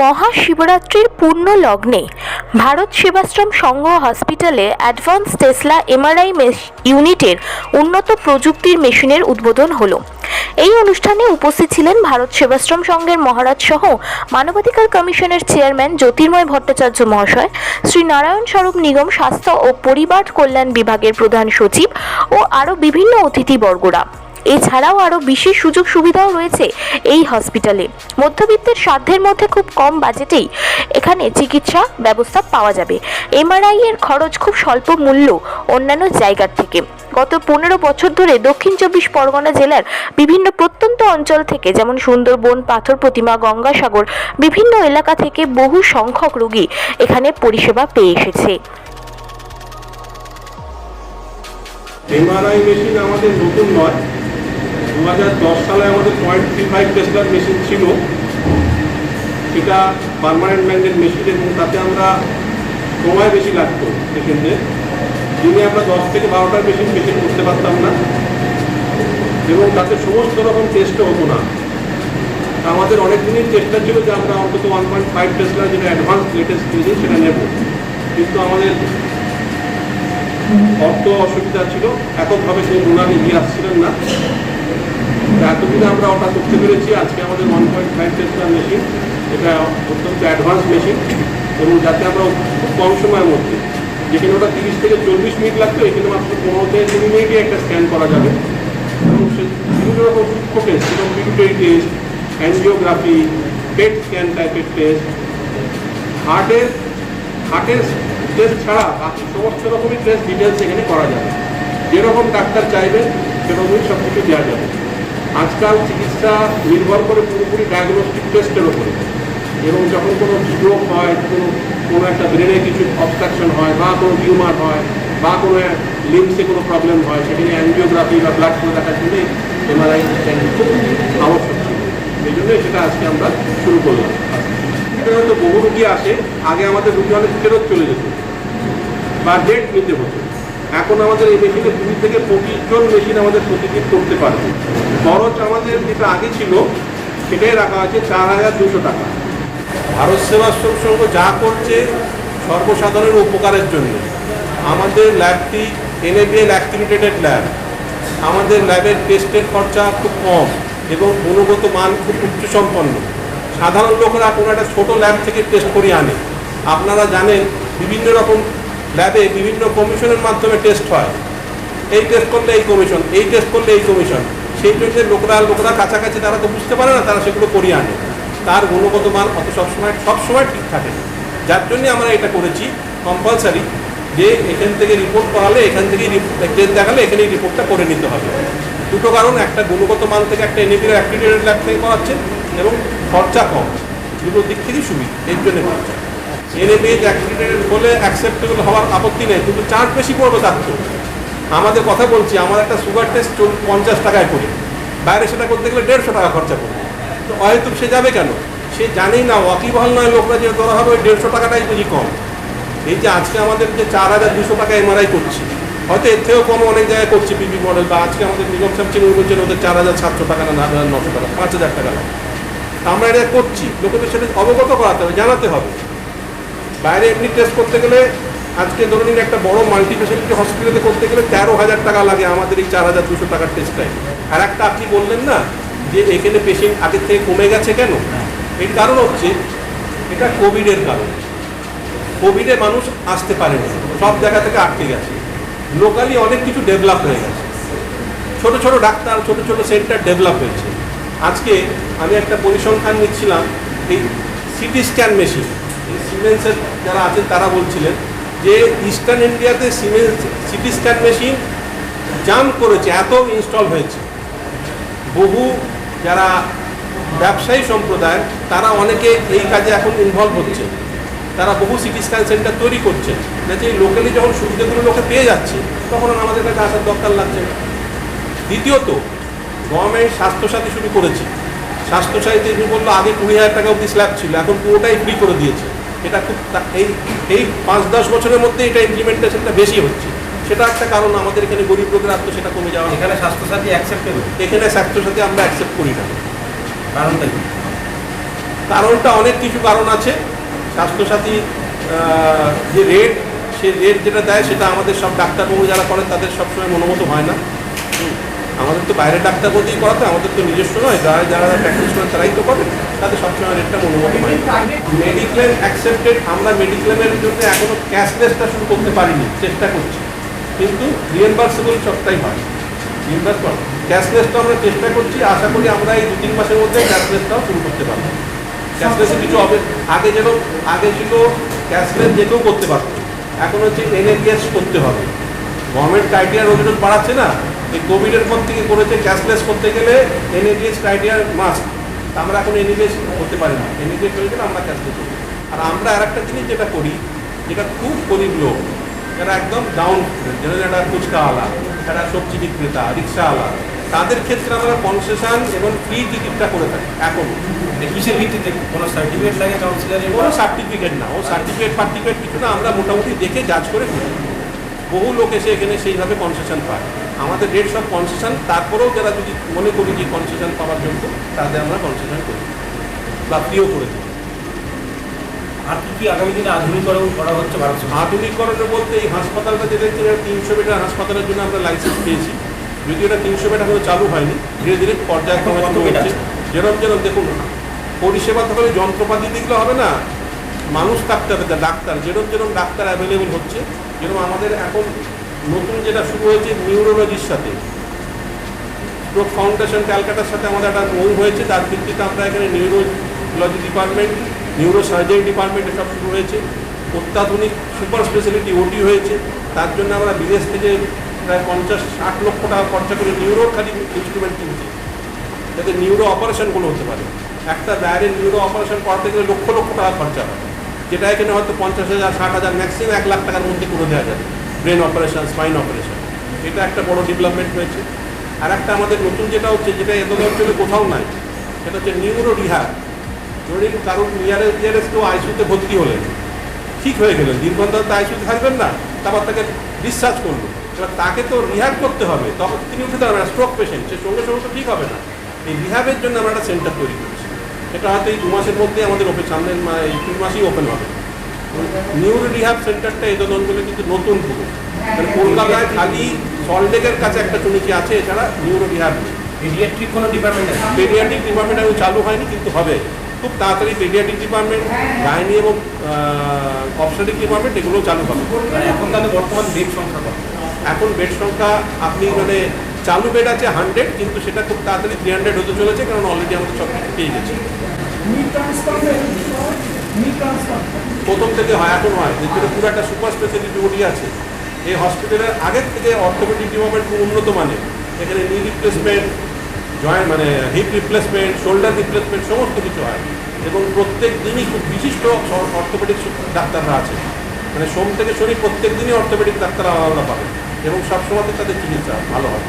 মহাশিবরাত্রির পূর্ণ লগ্নে ভারত সেবাশ্রম সংঘ হসপিটালে অ্যাডভান্স টেসলা এমআরআই ইউনিটের উন্নত প্রযুক্তির মেশিনের উদ্বোধন হলো। এই অনুষ্ঠানে উপস্থিত ছিলেন ভারত সেবাশ্রম সংঘের মহারাজ সহ মানবাধিকার কমিশনের চেয়ারম্যান জ্যোতির্ময় ভট্টাচার্য মহাশয়, শ্রী নারায়ণ স্বরূপ নিগম স্বাস্থ্য ও পরিবার কল্যাণ বিভাগের প্রধান সচিব ও আরও বিভিন্ন অতিথিবর্গরা। এছাড়াও আরও বিশেষ সুযোগ সুবিধাও রয়েছে এই হসপিটালে। মধ্যবিত্তের সাধ্যের মধ্যে খুব কম বাজেটেই এখানে চিকিৎসা ব্যবস্থা পাওয়া যাবে। এমআরআই এর খরচ খুব স্বল্প মূল্য অন্যান্য জায়গার থেকে। গত পনেরো বছর ধরে দক্ষিণ চব্বিশ পরগনা জেলার বিভিন্ন প্রত্যন্ত অঞ্চল থেকে যেমন সুন্দরবন, পাথর প্রতিমা, গঙ্গাসাগর বিভিন্ন এলাকা থেকে বহু সংখ্যক রোগী এখানে পরিষেবা পেয়ে এসেছে। এমআরআই মেশিন আমাদের নতুন নয়। দু হাজার দশ সালে আমাদের পয়েন্ট থ্রি ফাইভ টেসলার মেশিন ছিল। সেটা পারমানেন্ট ম্যাগনেট মেশিন এবং তাতে আমরা সময় বেশি লাগতো পেশেন্টদের দিনে আমরা দশ থেকে বারোটার মেশিন মেশিন করতে পারতাম না এবং তাতে সমস্ত রকম টেস্টও হতো না। আমাদের অনেক দিনই চেষ্টা ছিল যে আমরা অন্তত ওয়ান পয়েন্ট ফাইভ টেসলার যেটা অ্যাডভান্স লেটেস্ট মেশিন সেটা নেব। কিন্তু আমাদের অর্থ অসুবিধা ছিল, এককভাবে কেউ ওনার এগিয়ে আসছিলেন না। এতদিনে আমরা ওটা করতে পেরেছি। আজকে আমাদের one point five tester machine এটা অত্যন্ত অ্যাডভান্স মেশিন এবং যাতে আমরা খুব কম সময়ের মধ্যে, যেখানে ওটা তিরিশ থেকে চল্লিশ মিনিট লাগতো, এখানে মাত্র পনেরো থেকে কুড়ি মিনিটে একটা স্ক্যান করা যাবে। এবং সে বিভিন্ন রকম সূক্ষ্ম টেস্ট যেমন pituitary test angiography PET scan টাইপের টেস্ট হার্টের হার্টের টেস্ট ছাড়া বাকি সমস্ত রকমের টেস্ট ডিটেলস এখানে করা যাবে। যেরকম ডাক্তার চাইবেন সেরকমই সব কিছু দেওয়া যাবে। আজকাল চিকিৎসা নির্ভর করে পুরোপুরি ডায়াগনস্টিক টেস্টের উপরে। এবং যখন কোনো স্ট্রোক হয়, কোনো কোনো একটা ব্রেনে কিছু অবস্ট্রাকশন হয়, বা কোনো টিউমার হয়, বা কোনো লিমসে কোনো প্রবলেম হয়, সেখানে অ্যানজিওগ্রাফি বা ব্লাড ফ্লো দেখার জন্য এমআরআই খুব আবশ্যক ছিল। এই জন্যই সেটা আজকে আমরা শুরু করলাম। হয়তো বহু রুগী আসে, আগে আমাদের রুগী অনেক ফেরত চলে যেত। বা ডেট নিতে হতো। এখন আমাদের এই মেশিনে কুড়ি থেকে পঁচিশ জন মেশিন আমাদের প্রতিদিন করতে পারবে। খরচ আমাদের যেটা আগে ছিল, সেটাই রাখা আছে চার হাজার দুশো টাকা। ভারত সেবাশ্রম সংঘ যা করছে সর্বসাধারণের উপকারের জন্য। আমাদের ল্যাবটি এনএবিএল অ্যাক্টিভিটেড ল্যাব আমাদের ল্যাবের টেস্টের খরচা খুব কম এবং গুণগত মান খুব উচ্চসম্পন্ন। সাধারণ লোকেরা কোনো একটা ছোটো ল্যাব থেকে টেস্ট করিয়ে আনে। আপনারা জানেন, বিভিন্ন রকম ল্যাবে বিভিন্ন কমিশনের মাধ্যমে টেস্ট হয়। এই টেস্ট করলে এই কমিশন এই টেস্ট করলে এই কমিশন সেই জন্য লোকরা লোকরা কাছাকাছি তারা তো বুঝতে পারে না, তারা সেগুলো করিয়ে আনে। তার গুণগত মান অত সবসময় সবসময় ঠিক থাকে যার জন্যে আমরা এটা করেছি কম্পালসারি যে এখান থেকে রিপোর্ট করালে, এখান থেকেই টেস্ট দেখালে, এখানেই রিপোর্টটা করে নিতে হবে। দুটো কারণ, একটা গুণগত মান থেকে একটা এনএপির অ্যাক্টিভেটেড ল্যাব থেকে করাচ্ছেন এবং খরচা কম। দুটো দিক থেকেই সুবিধা, এর জন্য খরচা। এনএপিএস অ্যাক্টিভেটেড হলে অ্যাকসেপ্টেবল হওয়ার আপত্তি নেই, কিন্তু চার্জ বেশি পড়বে তার তো আমাদের কথা বলছি, আমার একটা সুগার টেস্ট পঞ্চাশ টাকায় করি বাইরে সেটা করতে গেলে দেড়শো টাকা খরচা পড়বে তো হয়তো সে যাবে কেন? সে জানেই না ওয়াকিবহাল নয়, লোকরা যে ধরা হবে ওই দেড়শো টাকাটাই বুঝি কম। এই যে আজকে আমাদের যে চার হাজার দুশো টাকা এমআরআই করছি, হয়তো এর থেকেও কম অনেক জায়গায় করছি পিপি মডেল বা আজকে আমাদের নিগম সাহেব চিনি বলছেন ওদের চার হাজার সাতশো টাকা না হাজার নশো টাকা, পাঁচ হাজার টাকা আমরা এটা করছি, লোকেদের সেটা অবগত করাতে হবে, জানাতে হবে। বাইরে এমনি টেস্ট করতে গেলে আজকে ধরে নিন একটা বড় মাল্টি স্পেশালিটি হসপিটালে করতে গেলে তেরো হাজার টাকা লাগে, আমাদের এই চার হাজার দুশো টাকার টেস্টটাই আর একটা আপনি বললেন না যে এখানে পেশেন্ট আগের থেকে কমে গেছে কেন? এর কারণ হচ্ছে, এটা কোভিডের কারণ। কোভিডে মানুষ আসতে পারেনি সব জায়গা থেকে আটকে গেছে। লোকালি অনেক কিছু ডেভেলপ হয়ে গেছে। ছোট ছোট ডাক্তার, ছোট ছোট সেন্টার ডেভেলপ হয়েছে। আজকে আমি একটা পরিসংখ্যান নিচ্ছিলাম, এই সিটি স্ক্যান মেশিন সিমেন্সের যারা আছেন, তারা বলছিলেন যে ইস্টার্ন ইন্ডিয়াতে সিমেন্স সিটি স্ক্যান মেশিন জাম করেছে, এত ইনস্টল হয়েছে। বহু যারা ব্যবসায়ী সম্প্রদায় তারা অনেকে এই কাজে এখন ইনভলভ হচ্ছে। তারা বহু সিটি স্ক্যান সেন্টার তৈরি করছে। যাতে এই লোকালি যখন সুবিধাগুলো লোকে পেয়ে যাচ্ছে, তখন আমাদের কাছে আসার দরকার লাগছে দ্বিতীয়ত গভর্নমেন্ট স্বাস্থ্যসাথী শুরু করেছে। স্বাস্থ্যসাথীতে শুরু করল আগে কুড়ি হাজার টাকা অব্দি স্ল্যাব ছিল এখন পুরোটাই ফ্রি করে দিয়েছে। এটা খুব এই এই পাঁচ দশ বছরের মধ্যে এটা ইমপ্লিমেন্টেশনটা বেশি হচ্ছে। সেটা একটা কারণ আমাদের এখানে গরিব লোকের আত্ম সেটা কমে যাওয়া এখানে স্বাস্থ্যসাথী অ্যাকসেপ্টেবল এখানে স্বাস্থ্যসাথী আমরা অ্যাকসেপ্ট করি না। কারণটা কি? কারণটা অনেক কিছু কারণ আছে। স্বাস্থ্যসাথী যে রেট সে রেট যেটা দেয় সেটা আমাদের সব ডাক্তারবাবু যারা করেন তাদের সবসময় মনোমত হয় না। হুম। আমাদের তো বাইরের ডাক্তারবাবু বলতেই করাতে আমাদের তো নিজস্ব নয়, যারা যারা প্র্যাকটিস করেন তারাই তো করেন তাদের সবসময় রেটটা মনোমত হয় মেডিক্লেম অ্যাকসেপ্টেড আমরা মেডিক্লেমের জন্য এখনও ক্যাশলেসটা শুরু করতে পারিনি, চেষ্টা করছি। কিন্তু রিয়েম্বার্সেবল সবটাই হয়। রিয়েম্বার্স ক্যাশলেসটা আমরা চেষ্টা করছি, আশা করি আমরা এই দু তিন মাসের মধ্যে ক্যাশলেসটাও শুরু করতে পারব। ক্যাশলেসে কিছু হবে, আগে যেন আগে ছিল ক্যাশলেস যে কেউ করতে পারতো। এখন হচ্ছে এনএপিএস করতে হবে। গভর্নমেন্ট ক্রাইটেরিয়া রোজ রোজ বাড়াচ্ছে না এই কোভিডের পর থেকে করেছে ক্যাশলেস করতে গেলে এনএপিএস ক্রাইটেরিয়া মাস্ট আমরা এখন এনএপিএস করতে পারি না। এনএপিএস হয়ে গেলে আমরা ক্যাশলেস করি আর আমরা আর একটা জিনিস যেটা করি যেটা খুব গরিব লোক যারা একদম ডাউন যারা যারা ফুচকাওয়ালা যারা সবজি বিক্রেতা রিক্সাওয়ালা তাদের ক্ষেত্রে আমরা কনসেশন এবং ফ্রি টিকিটটা করে থাকি এখন। মানে কিসের ভিত্তিতে? কোনো সার্টিফিকেট লাগে কাউন্সিলারের কোনো সার্টিফিকেট না। ও সার্টিফিকেট ফার্টিফিকেট কিছু না আমরা মোটামুটি দেখে জাজ করে বহু লোক এসে এখানে সেইভাবে কনসেশন পায়। আমাদের রেট সব কনসেশন তারপরেও যারা যদি মনে করি যে কনসেশন পাওয়ার জন্য তাদের আমরা কনসেশন করি। বা ফ্রিও করে দিই। আর কি কি আগামী দিনে আধুনিকরণ করা হচ্ছে ভারত আধুনিকরণের বলতে এই হাসপাতালটা যেটা হচ্ছে তিনশো বেডের হাসপাতালের জন্য আমরা লাইসেন্স পেয়েছি। যদিও এটা তিনশো বেড এখনও চালু হয়নি ধীরে ধীরে পর্যায়ক্রমে হচ্ছে। যেরকম যেরকম দেখুন পরিষেবা তো হবে যন্ত্রপাতি দেখলে হবে না মানুষ থাকতে হবে ডাক্তার যেরকম যেরকম ডাক্তার অ্যাভেলেবেল হচ্ছে যেরকম আমাদের এখন নতুন যেটা শুরু হয়েছে নিউরোলজির সাথে। স্ট্রোক ফাউন্ডেশন ক্যালকাটার সাথে আমাদের একটা মৌ হয়েছে, তার ভিত্তিতে আমরা এখানে neurology department neuro surgery department এসব শুরু হয়েছে। অত্যাধুনিক সুপার স্পেশালিটি ওটি হয়েছে, তার জন্য আমরা বিদেশ থেকে প্রায় পঞ্চাশ, ষাট লক্ষ টাকা খরচা করে নিউরোর খালি ইনস্ট্রুমেন্ট কিনছি। যাতে নিউরো অপারেশনগুলো হতে পারে। একটা বাইরের নিউরো অপারেশন করাতে গেলে লক্ষ লক্ষ টাকা খরচা হয়। যেটা এখানে হয়তো পঞ্চাশ হাজার, ষাট হাজার, ম্যাক্সিমাম এক লাখ টাকার মধ্যে করে দেওয়া যাবে ব্রেন অপারেশন স্পাইন অপারেশন এটা একটা বড় ডেভেলপমেন্ট হয়েছে। আর একটা আমাদের নতুন যেটা হচ্ছে, যেটা এত অঞ্চলে কোথাও নাই, সেটা হচ্ছে নিউরো রিহাব ধরুন কারোর নিয়ারেস্ট নিয়ারেস্ট কেউ আইসিউতে ভর্তি হলেন, ঠিক হয়ে গেলেন দীর্ঘদিন তো আইসিউতে থাকবেন না, তারপর তাকে ডিসচার্জ করল এবার তাকে তো রিহ্যাব করতে হবে, তখন তিনি উঠে দাঁড়াবেন স্ট্রোক পেশেন্ট সে সঙ্গে সঙ্গে তো ঠিক হবে না। এই রিহ্যাবের জন্য আমরা একটা সেন্টার তৈরি করেছি। এটা হয়তো এই দু মাসের মধ্যে আমাদের ওপেন সামনের মা- এই তিন মাসেই ওপেন হবে। নিউরো রিহ্যাব সেন্টারটা এই দলগুলো কিন্তু নতুন পুরো মানে কলকাতায় খালি সল্টেকের কাছে একটা শুনেছি আছে এছাড়া নিউরো রিহ্যাব নেই। পেডিয়াট্রিক কোনো ডিপার্টমেন্ট আছে? পেডিয়াট্রিক ডিপার্টমেন্ট এখন চালু হয়নি কিন্তু হবে। খুব তাড়াতাড়ি পেডিয়াট্রিক ডিপার্টমেন্ট গাইনি এবং অপসারিক ডিপার্টমেন্ট এগুলো চালু হবে। মানে এখন তাহলে বর্তমান বেড সংখ্যা কত? এখন বেড সংখ্যা আপনি মানে চালু বেড আছে হান্ড্রেড কিন্তু সেটা খুব তাড়াতাড়ি থ্রি হান্ড্রেড হতে চলেছে কারণ অলরেডি আমাদের সব কিছু পেয়ে গেছি। প্রথম থেকে হয়, এখন হয়। যে যেটা পুরো একটা সুপার স্পেশালিটি ওটি আছে। এই হসপিটালের আগের থেকে অর্থোপেডিক ডিপার্টমেন্ট খুব উন্নত মানের। এখানে নি রিপ্লেসমেন্ট জয়েন্ট মানে হিপ রিপ্লেসমেন্ট শোল্ডার রিপ্লেসমেন্ট সমস্ত কিছু হয়। এবং প্রত্যেক দিনই খুব বিশিষ্ট অর্থোপেডিক ডাক্তাররা আছে। মানে সোম থেকে শনি প্রত্যেক দিনই অর্থোপেডিক ডাক্তার আলাদা পাবে এবং সবসময় তাদের চিকিৎসা ভালো হয়।